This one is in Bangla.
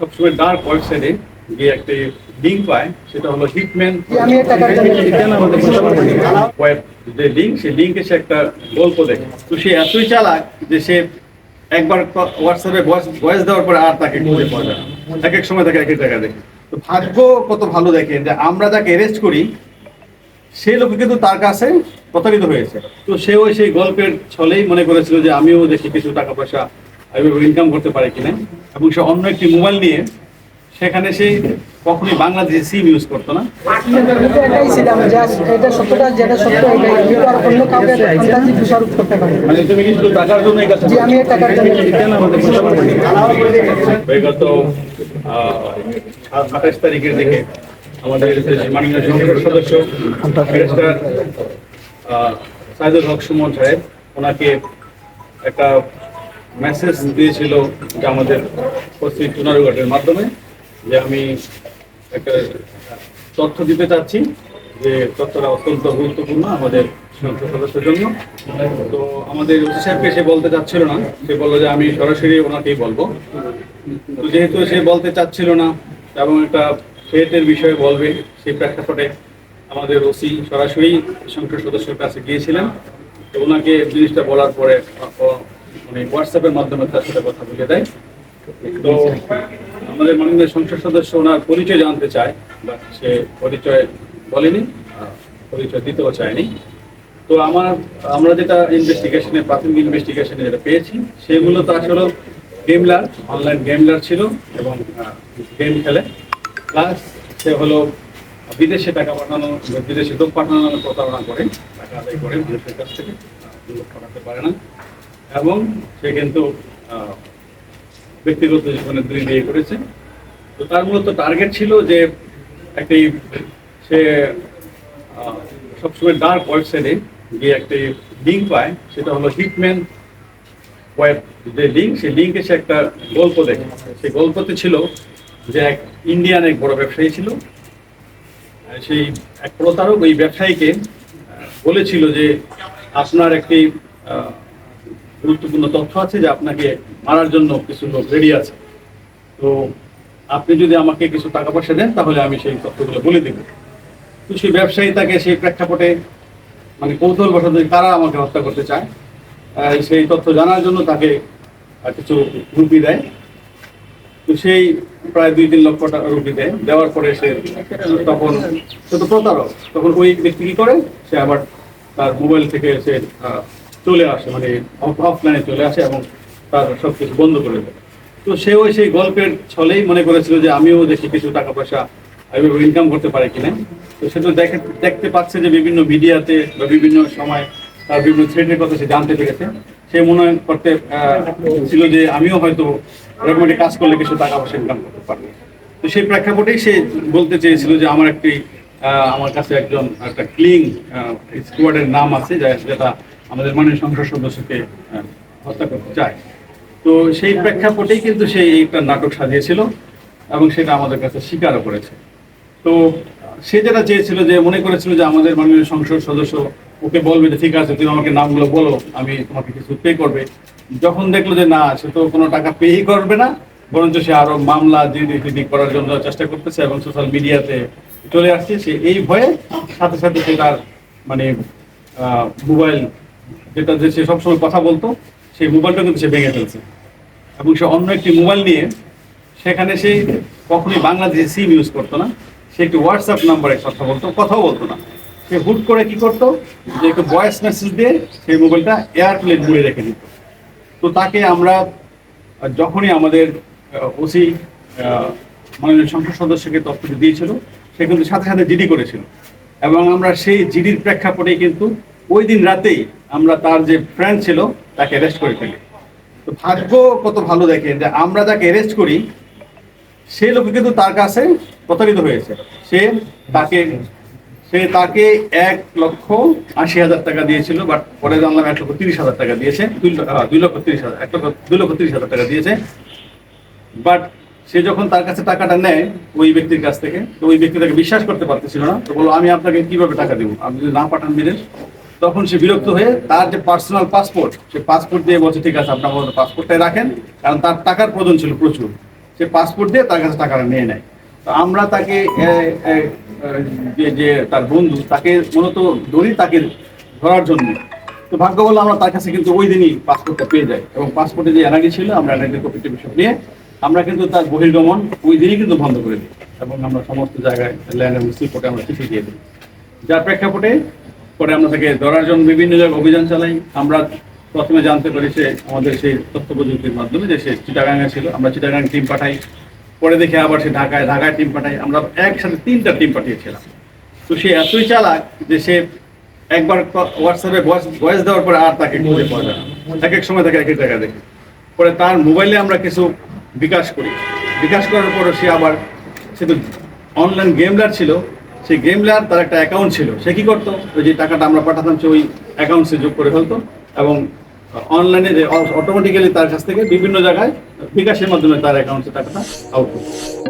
সবসময় ডার্ক ওয়েবসাইটে গিয়ে একটি লিঙ্ক পায় সেটা হলো হিটম্যান ওয়েব যে লিঙ্ক সেই লিঙ্কে সে একটা গল্প দেখে। তো সে এতই চালাক যে সে একবার হোয়াটসঅ্যাপে ভয়েস ভয়েস দেওয়ার পরে আর তাকে খুঁজে পাওয়া যায় এক এক সময় তাকে এক এক জায়গায় দেখে। তো ভাগ্য কত ভালো দেখে যে আমরা যাকে অ্যারেস্ট করি সেই লোক কিন্তু তার কাছে প্রতারিত হয়েছে। তো সেও সেই গল্পের ছলেই মনে করেছিল যে আমিও দেখি কিছু টাকা পয়সা ইনকাম করতে পারে কিনা, এবং সে অন্য একটি মোবাইল নিয়ে সেখানে সে কখনোই বাংলাদেশে সিম ইউজ করতো না। মানে তুমি কি শুধু টাকার জন্য এই কাজটা জি আমি এর টাকার জন্য বিগত আঠাশ তারিখের দিকে আমাদের সদস্য সাইদুল হক সুমন সাহেব, ওনাকে একটা মেসেজ দিয়েছিল যে আমাদের পশ্চিম চুনারুঘাটের মাধ্যমে যে আমি একটা তথ্য দিতে চাচ্ছি যে তথ্যটা অত্যন্ত গুরুত্বপূর্ণ আমাদের সদস্যের জন্য। তো আমাদের ওসি সাহেবকে সে বলতে চাচ্ছিল না। সে বলল যে আমি সরাসরি ওনাকেই বলব। তো যেহেতু সে বলতে চাচ্ছিল না এবং একটা থ্রেটের বিষয়ে বলবে, সেই প্রেক্ষাপটে আমাদের ওসি সরাসরি সংসদ সদস্যের কাছে গিয়েছিলেন। ওনাকে জিনিসটা বলার পরে উনি হোয়াটসঅ্যাপের মাধ্যমে তার সাথে কথা বলে দেয়। তো আমাদের মাননীয় সংসদ সদস্য ওনার পরিচয় জানতে চায় বা সে পরিচয় বলেনি পরিচয় দিতেও চায়নি। তো আমার, আমরা যেটা ইনভেস্টিগেশনে প্রাথমিক ইনভেস্টিগেশনে যেটা পেয়েছি সেগুলো তো আসলে গেমলার অনলাইন গেমলার ছিল এবং গেম খেলে। প্লাস সে হলো বিদেশে টাকা পাঠানো, বিদেশে লোক পাঠানো প্রতারণা করে, টাকা আদায় করে মানুষের কাছ থেকে লোক পাঠাতে পারে না। এবং সে কিন্তু ব্যক্তিগত জীবনে দুই বিয়ে করেছে। তো তার মূলত টার্গেট ছিল যে একটি, সে সবসময় ডার্ক ওয়েবসাইটে গিয়ে একটি লিঙ্ক পায়। সেটা হলো হিটম্যান ওয়েব যে লিঙ্ক সেই লিঙ্কে সে একটা গল্প দেখে। সেই গল্পতে ছিল যে এক ইন্ডিয়ান এক বড় ব্যবসায়ী ছিল। সেই এক প্রতারক ওই ব্যবসায়ীকে বলেছিল যে আপনার একটি গুরুত্বপূর্ণ তথ্য আছে যে আপনাকে মারার জন্য কিছু লোক রেডি আছে। তো আপনি যদি আমাকে কিছু টাকা পয়সা দেন, তাহলে আমি সেই তথ্যগুলো বলে দেব। তো সেই ব্যবসায়ী তাকে সেই প্রেক্ষাপটে মানে কৌতূহল বসত তারা আমাকে হত্যা করতে চায়। সেই তথ্য জানার জন্য তাকে কিছু রুপি দেয়। তো সেই প্রায় দুই তিন লক্ষ টাকা রুপি দেয়। দেওয়ার পরে সে তখন সে তো প্রতারক। তখন ওই ব্যক্তি কি করে? সে আবার তার মোবাইল থেকে সে চলে আসে মানে অফলাইনে চলে আসে এবং তার সব কিছু বন্ধ করে দেয়। তো সেও সেই গল্পের ছলেই মনে করেছিল যে আমিও দেখি কিছু টাকা পয়সা এইভাবে ইনকাম করতে পারে কিনা। তো সে তো দেখে দেখতে পাচ্ছে যে বিভিন্ন মিডিয়াতে বা বিভিন্ন সময় তার বিভিন্ন থ্রেডের কথা সে জানতে পেরেছে। সে মনে করতে ছিল যে আমিও হয়তো এরকম একটা কাজ করলে কিছু টাকা পয়সা ইনকাম করতে পারব। তো সেই প্রেক্ষাপটেই সে বলতে চেয়েছিল যে আমার একটি আমার কাছে একজন একটা ক্লিং স্কোয়াডের নাম আছে যেটা আমাদের মাননীয় সংসদ সদস্যকে হত্যা করতে চায়। তো সেই প্রেক্ষাপটেই কিন্তু সেই একটা নাটক সাজিয়েছিল এবং সেটা আমাদের কাছে স্বীকারও করেছে। তো সে যেটা চেয়েছিল যে, মনে করেছিল যে আমাদের মাননীয় সংসদ সদস্য ওকে বলবে যে, ঠিক আছে, তুমি আমাকে নামগুলো বলো, আমি তোমাকে কিছু পে করবে। যখন দেখল যে, না, সে তো কোনো টাকা পেই করবে না, বরঞ্চ সে আরও মামলা টিডি করার জন্য চেষ্টা করতেছে এবং সোশ্যাল মিডিয়াতে চলে আসছে। সে এই ভয়ে সাথে সাথে সে তার মানে মোবাইল যেটা যে সে সবসময় কথা বলতো, সেই মোবাইলটা কিন্তু সে ভেঙে ফেলছে। এবং সে অন্য একটি মোবাইল নিয়ে সেখানে সে কখনই বাংলাদেশে সিম ইউজ করতো না, সে একটি হোয়াটসঅ্যাপ নাম্বারে কথা বলতো, কথাও বলতো না। সে হুট করে কি করতো, যে একটু ভয়েস মেসেজ দিয়ে সেই মোবাইলটা এয়ারপ্লেন মুড়ে রেখে দিত। তো তাকে আমরা যখনই আমাদের ওসি মাননীয় সংসদ সদস্যকে তথ্যটি দিয়েছিল, সে কিন্তু সাথে সাথে জিডি করেছিল। এবং আমরা সেই জিডির প্রেক্ষাপটেই কিন্তু ওই দিন রাতেই আমরা তার যে ফ্রেন্ড ছিল, তাকে অ্যারেস্ট করে ফেলি। তো ভাগ্য কত ভালো দেখেন যে আমরা যাকে অ্যারেস্ট করি, সে লোক কিন্তু তার কাছে প্রতারিত হয়েছে। সে তাকে সে তাকে এক লক্ষ আশি হাজার টাকা দিয়েছিল বাট পরে জানলাম এক লক্ষ তিরিশ হাজার টাকা দিয়েছে, দুই লক্ষ তিরিশ হাজার, এক লক্ষ, দুই লক্ষ তিরিশ হাজার টাকা দিয়েছে। বাট সে যখন তার কাছে টাকাটা নেয় ওই ব্যক্তির কাছ থেকে, তো ওই ব্যক্তি তাকে বিশ্বাস করতে পারতেছিল না। তো বলো আমি আপনাকে কীভাবে টাকা দেবো? আপনি যদি না পাঠান বিদেশ তখন সে বিরক্ত হয়ে তার যে পার্সোনাল পাসপোর্ট সে পাসপোর্ট দিয়ে বলছে, ঠিক আছে, আপনার মতো পাসপোর্টটাই রাখেন। কারণ তার টাকার প্রয়োজন ছিল প্রচুর। সে পাসপোর্ট দিয়ে তার কাছে টাকাটা নিয়ে নেয়। তো আমরা তাকে যে, তার বন্ধু, তাকে মূলত ধরি তাকে ধরার জন্য। তো ভাগ্য বলে আমরা তার কাছে কিন্তু ওই দিনই পাসপোর্টটা পেয়ে যাই। এবং পাসপোর্টে যে এনআইডি ছিল, আমরা এনআইডি কপি টপি সব নিয়ে আমরা কিন্তু তার বহির্গমন ওই দিনই কিন্তু বন্ধ করে দিই। এবং আমরা সমস্ত জায়গায় ল্যান্ড এবং সি কোর্টে আমরা চিঠি দিয়ে দিই। যার প্রেক্ষাপটে পরে আমরা তাকে ধরার জন্য বিভিন্ন জায়গায় অভিযান চালাই। আমরা প্রথমে জানতে পারি সে আমাদের সেই তথ্য প্রযুক্তির মাধ্যমে যে সে চিটাগাঙে ছিল। আমরা চিটাগাং টিম পাঠাই। পরে দেখে আবার সে ঢাকায় ঢাকায় টিম পাঠাই। আমরা একসাথে তিনটা টিম পাঠিয়েছিলাম। তো সে এতই চালাক যে সে একবার হোয়াটসঅ্যাপে ভয়েস ভয়েস দেওয়ার পরে আর তাকে খুঁজে পাওয়া যায় এক এক সময় তাকে এক এক জায়গায় দেখি। পরে তার মোবাইলে আমরা কিছু বিকাশ করি। বিকাশ করার পরে সে আবার, সে তো অনলাইন গেমলার ছিল। সেই গেম লেয়ার তার একটা অ্যাকাউন্ট ছিল। সে কী করতো? ওই যে টাকাটা আমরা পাঠাতাম, সে ওই অ্যাকাউন্টসে যোগ করে ফেলতো এবং অনলাইনে যে অটোমেটিক্যালি তার কাছ থেকে বিভিন্ন জায়গায় বিকাশের মাধ্যমে তার অ্যাকাউন্টে টাকাটা আউট করতো।